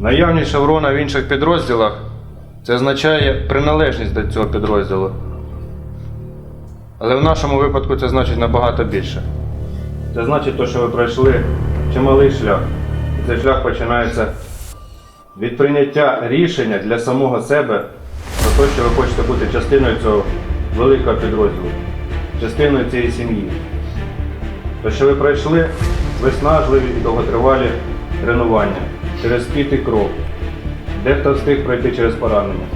Наявність шеврона в інших підрозділах це означає приналежність до цього підрозділу. Але в нашому випадку це значить набагато більше. Це значить, то, що ви пройшли чималий шлях. І цей шлях починається від прийняття рішення для самого себе про те, що ви хочете бути частиною цього великого підрозділу, частиною цієї сім'ї. То, що ви пройшли виснажливі і довготривалі тренування через піт і кров. Дехто встиг пройти через поранення.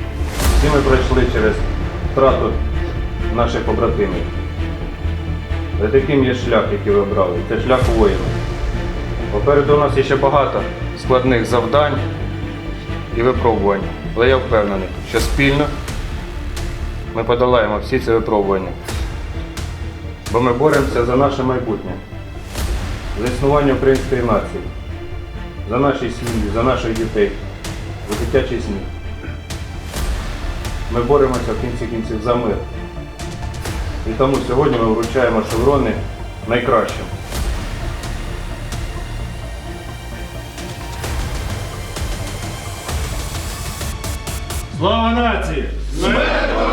Всі ми пройшли через втрату наших побратимів. За таким є шлях, який ви обрали. Це шлях воїна. Попереду у нас є ще багато складних завдань і випробувань. Але я впевнений, що спільно ми подолаємо всі ці випробування. Бо ми боремося за наше майбутнє, за існування української нації, за наші сім'ї, за наших дітей, за дитячий сміх. Ми боремося в кінці кінців за мир. І тому сьогодні ми вручаємо шеврони найкращим. Слава нації! Смерть!